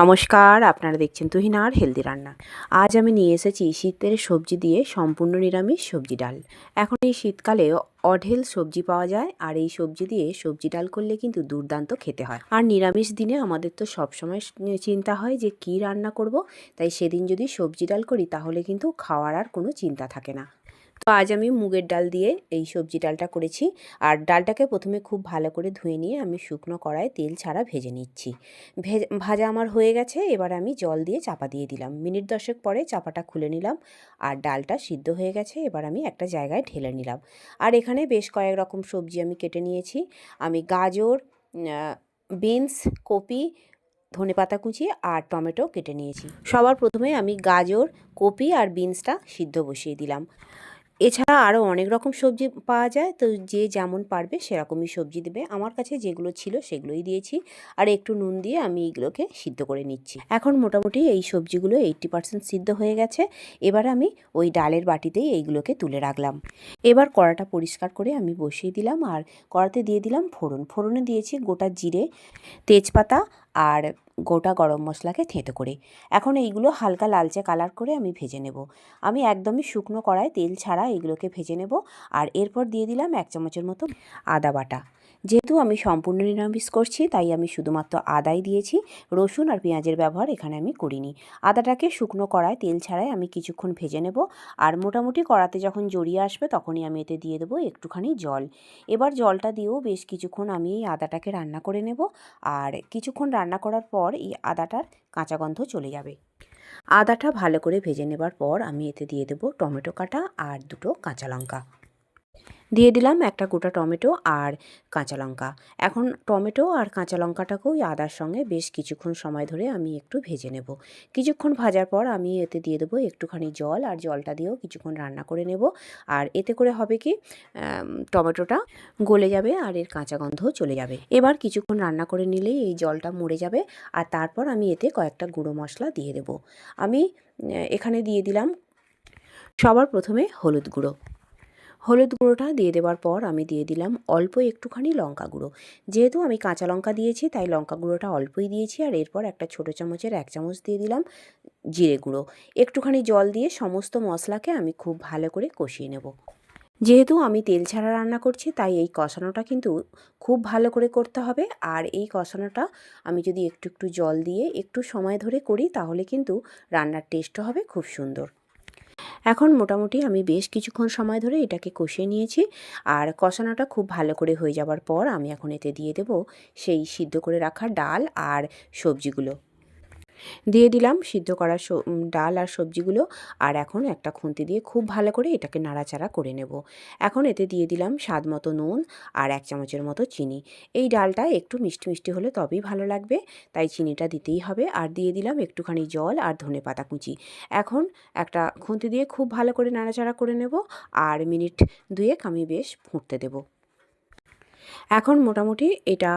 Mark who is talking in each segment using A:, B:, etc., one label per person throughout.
A: নমস্কার, আপনারা দেখছেন তুহিনার হেলদি রান্না। আজ আমি নিয়ে এসেছি শীতের সবজি দিয়ে সম্পূর্ণ নিরামিষ সবজি ডাল। এখন এই শীতকালে অঢেল সবজি পাওয়া যায়, আর এই সবজি দিয়ে সবজি ডাল করলে কিন্তু দুর্দান্ত খেতে হয়। আর নিরামিষ দিনে আমাদের তো সবসময় চিন্তা হয় যে কি রান্না করব, তাই সেদিন যদি সবজি ডাল করি তাহলে কিন্তু খাওয়ার আর কোনো চিন্তা থাকে না। তো আজ আমি মুগের ডাল দিয়ে এই সবজি ডালটা করেছি। আর ডালটাকে প্রথমে খুব ভালো করে ধুয়ে নিয়ে আমি শুকনো কড়ায় তেল ছাড়া ভেজে নিচ্ছি। ভেজে, ভাজা আমার হয়ে গেছে, এবার আমি জল দিয়ে চাপা দিয়ে দিলাম। মিনিট দশেক পরে চাপাটা খুলে নিলাম আর ডালটা সিদ্ধ হয়ে গেছে, এবার আমি একটা জায়গায় ঢেলে নিলাম। আর এখানে বেশ কয়েক রকম সবজি আমি কেটে নিয়েছি। আমি গাজর বিনস, কপি, ধনে পাতা কুচি আর টমেটো কেটে নিয়েছি। সবার প্রথমে আমি গাজর, কপি আর বিনসটা সিদ্ধ বসিয়ে দিলাম। এছাড়া আরও অনেক রকম সবজি পাওয়া যায়। তো যে যেমন পারবে সেরকমই সবজি দেবে। আমার কাছে যেগুলো ছিল সেগুলোই দিয়েছি। আর একটু নুন দিয়ে আমি এইগুলোকে সিদ্ধ করে নিচ্ছি। এখন মোটামুটি এই সবজিগুলো এইট্টি পার্সেন্ট সিদ্ধ হয়ে গেছে। এবার আমি ওই ডালের বাটিতেই এইগুলোকে তুলে রাখলাম। এবার কড়াটা পরিষ্কার করে আমি বসিয়ে দিলাম। আর কড়াতে দিয়ে দিলাম ফোড়ন। ফোড়নে দিয়েছি গোটা জিরে, তেজপাতা আর গোটা গরম মশলাকে থেঁতো করে। এখন এইগুলো হালকা লালচে কালার করে আমি ভেজে নেব। আমি একদমই শুকনো কড়ায় তেল ছাড়া এইগুলোকে ভেজে নেব আর এরপর দিয়ে দিলাম এক চামচের মতো আদা বাটা। যেহেতু আমি সম্পূর্ণ নিরামিষ করছি, তাই আমি শুধুমাত্র আদাই দিয়েছি। রসুন আর পেঁয়াজের ব্যবহার এখানে আমি করিনি। আদাটাকে শুকনো কড়ায় তেল ছাড়াই আমি কিছুক্ষণ ভেজে নেব আর মোটামুটি কড়াতে যখন জড়িয়ে আসবে তখনই আমি এতে দিয়ে দেবো একটুখানি জল। এবার জলটা দিয়েও বেশ কিছুক্ষণ আমি এই আদাটাকে রান্না করে নেব। আর কিছুক্ষণ রান্না করার পর এই আদাটার কাঁচা গন্ধ চলে যাবে। আদাটা ভালো করে ভেজে নেবার পর আমি এতে দিয়ে দেবো টমেটো কাটা আর দুটো কাঁচা লঙ্কা। দিয়ে দিলাম একটা গোটা টমেটো আর কাঁচা লঙ্কা। এখন টমেটো আর কাঁচা লঙ্কাটাকেও আদার সঙ্গে বেশ কিছুক্ষণ সময় ধরে আমি একটু ভেজে নেব। কিছুক্ষণ ভাজার পর আমি এতে দিয়ে দেবো একটুখানি জল আর জলটা দিয়েও কিছুক্ষণ রান্না করে নেব। আর এতে করে হবে কি টমেটোটা গলে যাবে আর এর কাঁচা গন্ধও চলে যাবে। এবার কিছুক্ষণ রান্না করে নিলেই এই জলটা মরে যাবে আর তারপর আমি এতে কয়েকটা গুঁড়ো মশলা দিয়ে দেব। আমি এখানে দিয়ে দিলাম সবার প্রথমে হলুদ গুঁড়ো। হলুদ গুঁড়োটা দিয়ে দেওয়ার পর আমি দিয়ে দিলাম অল্প একটুখানি লঙ্কা গুঁড়ো। যেহেতু আমি কাঁচা লঙ্কা দিয়েছি, তাই লঙ্কা গুঁড়োটা অল্পই দিয়েছি আর এরপর একটা ছোটো চামচের এক চামচ দিয়ে দিলাম জিরে গুঁড়ো। একটুখানি জল দিয়ে সমস্ত মশলাকে আমি খুব ভালো করে কষিয়ে নেব। যেহেতু আমি তেল ছাড়া রান্না করছি, তাই এই কষানোটা কিন্তু খুব ভালো করে করতে হবে। আর এই কষানোটা আমি যদি একটু একটু জল দিয়ে একটু সময় ধরে করি, তাহলে কিন্তু রান্নার টেস্টও হবে খুব সুন্দর। এখন মোটামুটি আমি বেশ কিছুক্ষণ সময় ধরে এটাকে কষিয়ে নিয়েছি। আর কষানোটা খুব ভালো করে হয়ে যাওয়ার পর আমি এখন এতে দিয়ে দেব সেই সিদ্ধ করে রাখা ডাল আর সবজিগুলো। দিয়ে দিলাম সিদ্ধ করা ডাল আর সবজিগুলো। আর এখন একটা খুন্তি দিয়ে খুব ভালো করে এটাকে নাড়াচাড়া করে নেব। এখন এতে দিয়ে দিলাম স্বাদ মতো নুন আর এক চামচের মতো চিনি। এই ডালটা একটু মিষ্টি মিষ্টি হলে তবেই ভালো লাগবে, তাই চিনিটা দিতেই হবে। আর দিয়ে দিলাম একটুখানি জল আর ধনে পাতা কুচি। এখন একটা খুন্তি দিয়ে খুব ভালো করে নাড়াচাড়া করে নেব। আর মিনিট দুয়েক আমি বেশ ফুটতে দেবো। এখন মোটামুটি এটা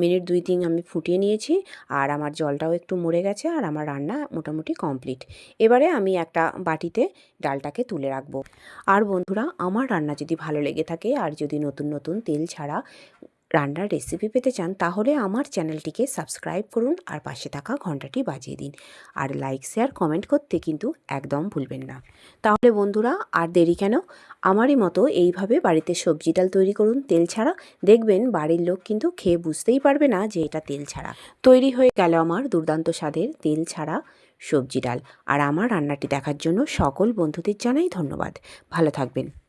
A: মিনিট দুই তিন আমি ফুটিয়ে নিয়েছি, আর আমার জলটাও একটু মরে গেছে, আর আমার রান্না মোটামুটি কমপ্লিট। এবারে আমি একটা বাটিতে ডালটাকে তুলে রাখব। আর বন্ধুরা, আমার রান্না যদি ভালো লেগে থাকে, আর যদি নতুন নতুন তেল ছাড়া রান্নার রেসিপি পেতে চান, তাহলে আমার চ্যানেলটিকে সাবস্ক্রাইব করুন আর পাশে থাকা ঘন্টাটি বাজিয়ে দিন। আর লাইক শেয়ার কমেন্ট করতে কিন্তু একদম ভুলবেন না। তাহলে বন্ধুরা, আর দেরি কেন? আমারই মতো এইভাবে বাড়িতে সবজি ডাল তৈরি করুন, তেল ছাড়া। দেখবেন বাড়ির লোক কিন্তু খেয়ে বুঝতেই পারবে না যে এটা তেল ছাড়া। তৈরি হয়ে গেল আমার দুর্দান্ত স্বাদের তেল ছাড়া সবজি ডাল। আর আমার রান্নাটি দেখার জন্য সকল বন্ধুদের জানাই ধন্যবাদ। ভালো থাকবেন।